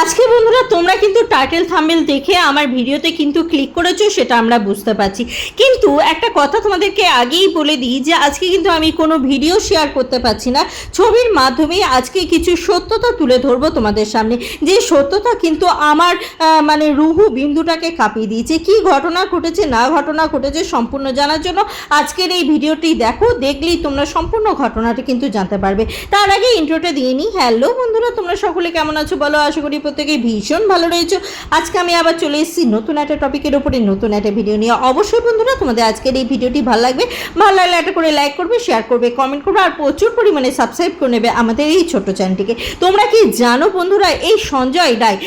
আজকে বন্ধুরা, তোমরা কিন্তু টাইটেল থাম্বেল দেখে আমার ভিডিওতে কিন্তু ক্লিক করেছ, সেটা আমরা বুঝতে পারছি। কিন্তু একটা কথা তোমাদেরকে আগেই বলে দিই যে, আজকে কিন্তু আমি কোনো ভিডিও শেয়ার করতে পারছি না। ছবির মাধ্যমে আজকে কিছু সত্যতা তুলে ধরবো তোমাদের সামনে। যে সত্যতা কিন্তু আমার মানে রুহু বিন্দুটাকে কাঁপিয়ে দিয়েছে। কি ঘটনা ঘটেছে, না ঘটনা ঘটেছে সম্পূর্ণ জানার জন্য আজকের এই ভিডিওটি দেখো, দেখলেই তোমরা সম্পূর্ণ ঘটনাটি কিন্তু জানতে পারবে। তার আগে ইন্ট্রোটা দিয়ে নিই। হ্যালো বন্ধুরা, তোমরা সকলে কেমন আছো বলো, আশা করি প্রত্যেকে ভীষণ ভালো রয়েছো। আজকে আমি আবার চলে এসেছি নতুন একটা টপিকের উপরে, নতুন একটা ভিডিও নিয়ে। অবশ্যই বন্ধুরা, তোমাদের আজকের এই ভিডিওটি ভালো লাগবে। ভালো লাগলে একটা করে লাইক করবে শেয়ার করবে কমেন্ট করবে, আর প্রচুর পরিমাণে সাবস্ক্রাইব করে নেবে আমাদের এই ছোট্ট চ্যানেলটিকে তোমরা কি জানো বন্ধুরা, এই সঞ্জয় রায়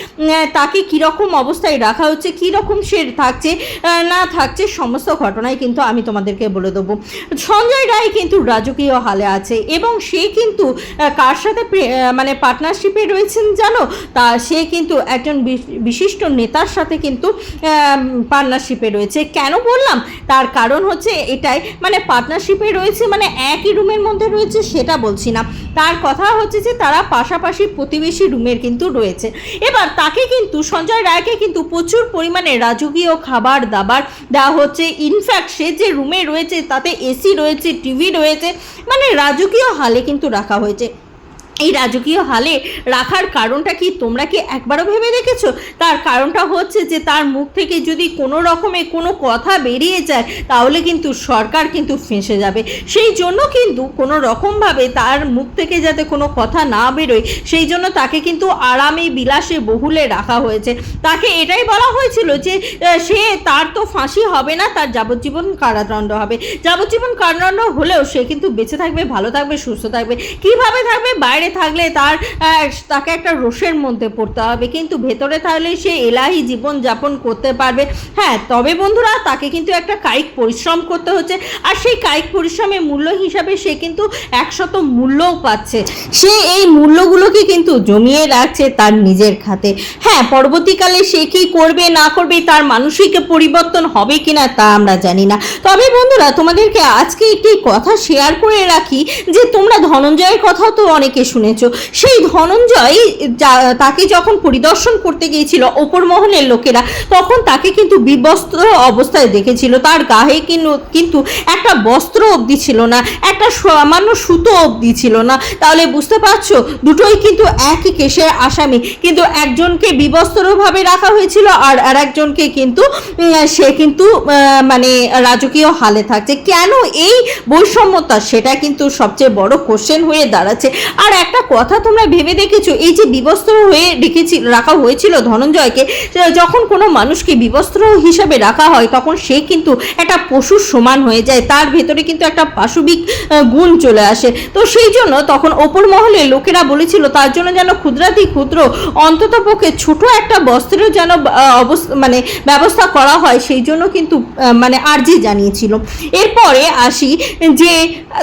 তাকে কীরকম অবস্থায় রাখা হচ্ছে, কীরকম সে থাকছে না থাকছে, সমস্ত ঘটনাই কিন্তু আমি তোমাদেরকে বলে দেবো। সঞ্জয় রায় কিন্তু রাজকীয় হালে আছে এবং সে কিন্তু কার সাথে মানে পার্টনারশিপে রয়েছেন জানো? তা সে কিন্তু একজন বিশ- বিশিষ্ট নেতার সাথে কিন্তু পার্টনারশিপে রয়েছে। কেন বললাম? তার কারণ হচ্ছে এটাই মানে পার্টনারশিপে রয়েছে মানে একই রুমের মধ্যে রয়েছে সেটা বলছি না। তার কথা হচ্ছে যে তারা পাশাপাশি প্রতিবেশী রুমের কিন্তু রয়েছে। এবার তাকে কিন্তু, সঞ্জয় রায়কে কিন্তু প্রচুর পরিমাণে রাজকীয় খাবার দাবার দেওয়া হচ্ছে। ইনফ্যাক্ট সে যে রুমে রয়েছে, তাতে এসি রয়েছে টিভি রয়েছে মানে রাজকীয় হালে কিন্তু রাখা হয়েছে। এই রাজকীয় হালে রাখার কারণটা কি? তোমরা কি একবারও ভেবে দেখেছ? তার কারণটা হচ্ছে যে, তার মুখ থেকে যদি কোনো রকমে কোনো কথা বেরিয়ে যায়, তাহলে কিন্তু সরকার কিন্তু ফেঁসে যাবে। সেই জন্য কিন্তু কোনো রকমভাবে তার মুখ থেকে যাতে কোনো কথা না বেরোয়, সেই জন্য তাকে কিন্তু আরামে, বিলাসে, বহুলে রাখা হয়েছে। তাকে এটাই বলা হয়েছিল যে সে তার তো ফাঁসি হবে না, তার যাবজ্জীবন কারাদণ্ড হবে। যাবজ্জীবন কারাদণ্ড হলেও সে কিন্তু বেঁচে থাকবে, ভালো থাকবে, সুস্থ থাকবে। কীভাবে থাকবে? বাইরে থাকলে তার তাকে একটা রোষের মধ্যে পড়তে হবে। কিন্তু ভেতরে থাকলে সে এলাহি জীবন যাপন করতে পারবে। হ্যাঁ তবে বন্ধুরা তাকে কিন্তু একটা কায়িক পরিশ্রম করতে হচ্ছে। আর সেই কায়িক পরিশ্রমের মূল্য হিসাবে সে কিন্তু একশত মূল্যও পাচ্ছে। সে এই মূল্যগুলোকে কিন্তু জমিয়ে রাখছে তার নিজের খাতে। হ্যাঁ পরবর্তীকালে সে কি করবে, না করবে, তার মানসিক পরিবর্তন হবে কিনা তা আমরা জানি না। তবে বন্ধুরা, তোমাদেরকে আজকে একটি কথা শেয়ার করে রাখি যে তোমরা ধনঞ্জয়ের কথাও তো অনেকে শুনেছো। সেই ধনঞ্জয় তাকে যখন পরিদর্শন করতে গিয়েছিল ওপর মহলের লোকেরা, তখন তাকে কিন্তু বিবস্ত্র অবস্থায় দেখেছিল। তার গায়ে কিন্তু একটা বস্ত্র অবধি ছিল না, একটা সামান্য সুতো অবধি ছিল না। তাহলে বুঝতে পারছ, দুটোই কিন্তু একই কেসের আসামি। কিন্তু একজনকে বিবস্ত্রভাবে রাখা হয়েছিল আর আর একজনকে কিন্তু সে কিন্তু মানে রাজকীয় হালে থাকছে। কেন এই বৈষম্যতা? সেটা কিন্তু সবচেয়ে বড় কোশ্চেন হয়ে দাঁড়াচ্ছে। আর একটা কথা তোমরা ভেবে দেখেছ? এই যে বিবস্ত্র হয়ে রেখেছি, রাখা হয়েছিল ধনঞ্জয়কে যখন কোনো মানুষকে বিবস্ত্র হিসাবে রাখা হয়, তখন সে কিন্তু একটা পশুর সমান হয়ে যায়। তার ভেতরে কিন্তু একটা পাশবিক গুণ চলে আসে। তো সেই জন্য তখন ওপর মহলে লোকেরা বলেছিল, তার জন্য যেন ক্ষুদ্রাতি ক্ষুদ্র, অন্তত পক্ষে ছোট একটা বস্ত্রের যেন অবস্থা মানে ব্যবস্থা করা হয়, সেই জন্য কিন্তু মানে আর্জি জানিয়েছিল। এরপরে আসি যে,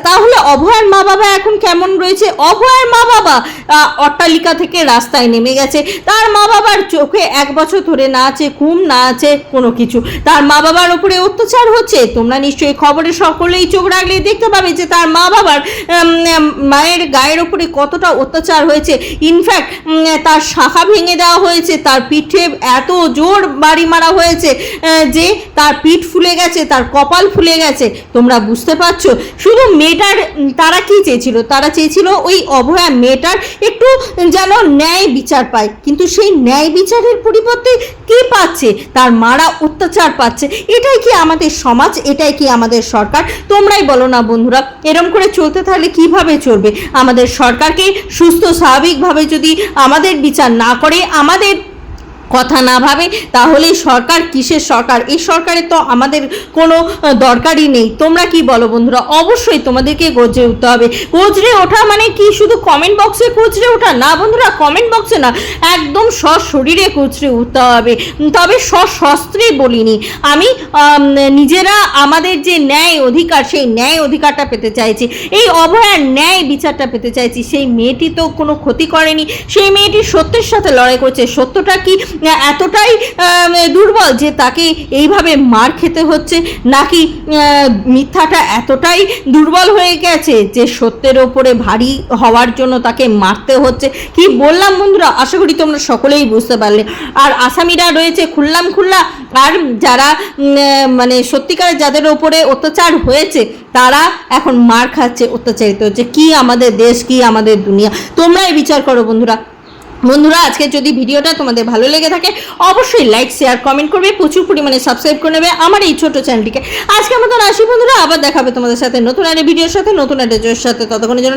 তাহলে অভয়ার মা বাবা এখন কেমন রয়েছে? অভয়ের মা বাবা অট্টালিকা থেকে রাস্তায় নেমে গেছে। তার মা বাবার চোখে এক বছর ধরে না আছে ঘুম, না আছে কোনো কিছু। তার মা বাবার উপরে অত্যাচার হচ্ছে। তোমরা নিশ্চয়ই খবরে সকলেই চোখ রাখলে দেখতে পাবে যে তার মা বাবার মায়ের গায়ের উপরে কতটা অত্যাচার হয়েছে। ইনফ্যাক্ট তার শাখা ভেঙে দেওয়া হয়েছে। তার পিঠে এত জোর বাড়ি মারা হয়েছে যে তার পিঠ ফুলে গেছে, তার কপাল ফুলে গেছে। তোমরা বুঝতে পারছ? শুধু মেয়েটার, তারা কি চেয়েছিল? তারা চেয়েছিল ওই অভয়া মেয়েটার একটু যেন ন্যায় বিচার পায়। কিন্তু সেই ন্যায় বিচারের পরিবর্তে কে পাচ্ছে? তার মারা অত্যাচার পাচ্ছে। এটাই কি আমাদের সমাজ? এটাই কি আমাদের সরকার? তোমরাই বলো না বন্ধুরা, এরম করে চলতে থাকলে কীভাবে চলবে? আমাদের সরকারকে সুস্থ স্বাভাবিকভাবে যদি আমাদের বিচার না করে, আমাদের কথা না ভাবে তাহলে সরকার কিসের সরকার? এই সরকারের তো আমাদের কোনো দরকারই নেই। তোমরা কি বলো বন্ধুরা? অবশ্যই তোমাদেরকে গজরে উঠতে হবে। গজরে ওঠা মানে কি? শুধু কমেন্ট বক্সে কুচড়ে ওঠা? না বন্ধুরা কমেন্ট বক্সে না, একদম সশরীরে কুচড়ে উঠতে হবে। তবে সশস্ত্রে বলিনি। আমি নিজেরা আমাদের যে ন্যায় অধিকার, সেই ন্যায় অধিকারটা পেতে চাইছি। এই অভয়ার ন্যায় বিচারটা পেতে চাইছি। সেই মেয়েটি তো কোনো ক্ষতি করেনি। সেই মেয়েটি সত্যের সাথে লড়াই করছে। সত্যটা কি এতটাই দুর্বল যে তাকে এইভাবে মার খেতে হচ্ছে, নাকি মিথ্যাটা এতটাই দুর্বল হয়ে গেছে যে সত্যের ওপরে ভারী হওয়ার জন্য তাকে মারতে হচ্ছে। কি বললাম বন্ধুরা? আশা করি তোমরা সকলেই বুঝতে পারলে। আর আসামিরা রয়েছে খুললাম খুল্লা আর যারা মানে সত্যিকারের যাদের ওপরে অত্যাচার হয়েছে, তারা এখন মার খাচ্ছে অত্যাচারিত হচ্ছে কি আমাদের দেশ, কি আমাদের দুনিয়া। তোমরাই বিচার করো বন্ধুরা। বন্ধুরা, আজকে যদি ভিডিওটা তোমাদের ভালো লেগে থাকে, অবশ্যই লাইক শেয়ার কমেন্ট করবে, প্রচুর পরিমাণে সাবস্ক্রাইব করে নেবে আমার এই ছোট চ্যানেলটিকে আজকে মতন আসি বন্ধুরা, আবার দেখাবে তোমাদের সাথে নতুন আরে ভিডিওর সাথে, নতুন আরে জয়ের সাথে। ততক্ষণের জন্য